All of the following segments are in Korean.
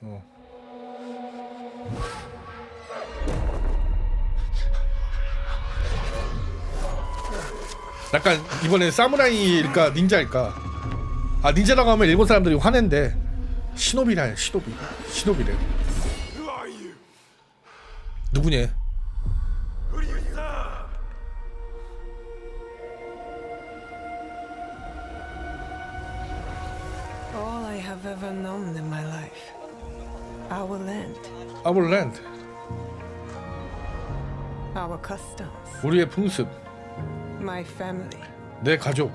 어. 약간 이번에 사무라이일까 닌자일까 아 닌자라고 하면 일본 사람들이 화낸대 시노비라 시노비 시노비래? 누구냐. Our land, Our land our customs, 우리의 풍습 my family 내 가족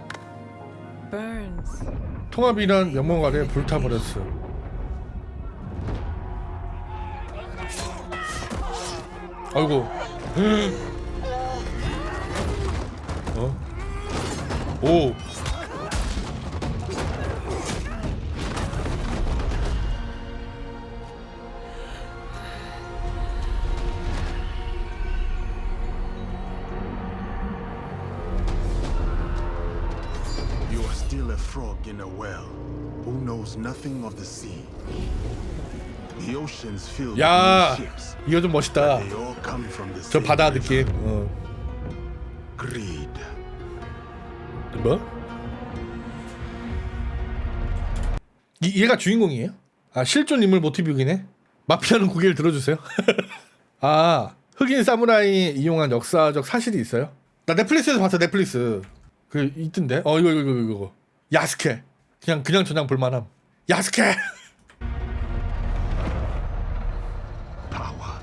burns. 통합이란 명목 아래 불타버렸어 아이고 어? 오 still a frog in a well who knows nothing of the sea. The oceans filled 야 with ships. 이거 좀 멋있다 They all come from the 저 same 바다 river. 느낌 어. Greed. 뭐? 이, 얘가 주인공이에요? 아 실존 인물 모티브이긴 해? 마피아는 고개를 들어주세요 아 흑인 사무라이 이용한 역사적 사실이 있어요? 나 넷플릭스에서 봤어 넷플릭스 그 있던데? 어 이거 이거 이거 이거 야스케 그냥 그냥 저냥 볼만함 야스케 Power.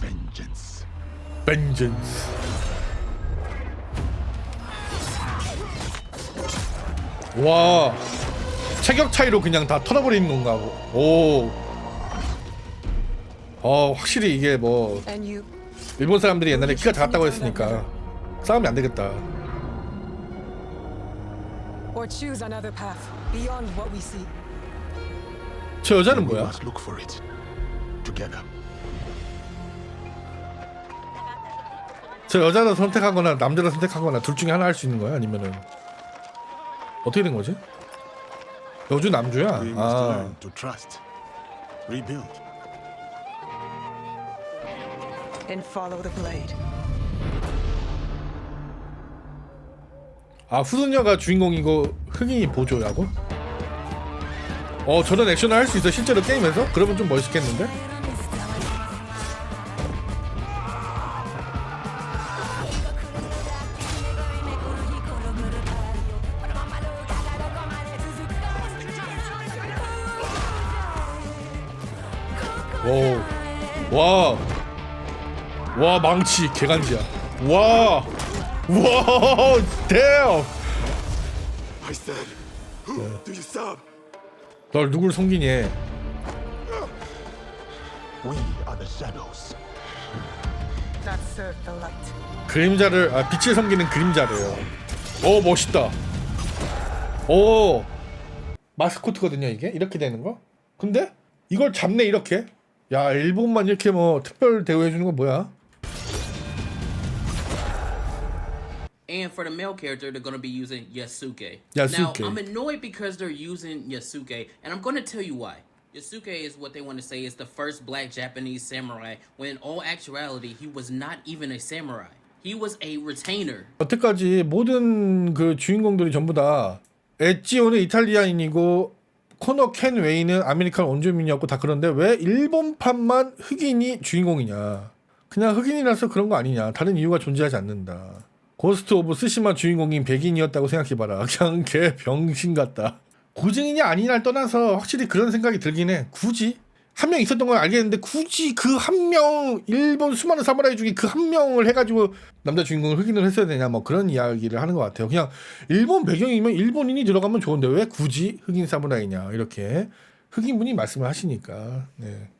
Vengeance. 벤전스 와 체격 차이로 그냥 다 털어버리는 건가 오. 어 확실히 이게 뭐 일본 사람들이 옛날에 키가 작았다고 했으니까 싸우면 안 되겠다. or choose another path beyond what we see. 저 여자는 We 뭐야? must look for it. Together. 저 여자를 선택하거나 남자를 선택하거나 둘 중에 하나 할 수 있는 거야? 아니면은 어떻게 된 거지? 여주 남주야? We must 아 learn to trust. Rebuild. And follow the blade. 아 후손녀가 주인공이고 흑인이 보조라고? 어 저런 액션을 할 수 있어 실제로 게임에서? 그러면 좀 멋있겠는데? 오, 와, 와 망치 개간지야. 와, 와, damn. I said, who do you serve? 널 누굴 섬기니? We are the shadows. That serve the light. 그림자를 아 빛을 섬기는 그림자래요. 오 멋있다. 오 마스코트거든요 이게 이렇게 되는 거. 근데 이걸 잡네 이렇게. 야 일본만 이렇게 뭐 특별 대우해 주는 건 뭐야? And for the male character, they're going to be using Yasuke. Yasuke. Now, I'm annoyed because they're using Yasuke, and I'm going to tell you why. Yasuke is what they want to say is the first black Japanese samurai, when in all actuality, he was not even a samurai. He was a retainer. 여태까지 모든 그 주인공들이 전부 다 에찌오는 이탈리아인이고 코너 켄 웨이는 아메리칸 원주민이었고 다 그런데 왜 일본판만 흑인이 주인공이냐? 그냥 흑인이라서 그런 거 아니냐? 다른 이유가 존재하지 않는다. 고스트 오브 스시마 주인공인 백인이었다고 생각해봐라. 그냥 개 병신 같다. 고증이냐 아니냐를 떠나서 확실히 그런 생각이 들긴 해. 굳이 한 명 있었던 건 알겠는데 굳이 그 한 명 일본 수많은 사무라이 중에 그 한 명을 해가지고 남자 주인공을 흑인을 했어야 되냐 뭐 그런 이야기를 하는 것 같아요. 그냥 일본 배경이면 일본인이 들어가면 좋은데 왜 굳이 흑인 사무라이냐 이렇게 흑인분이 말씀을 하시니까 네.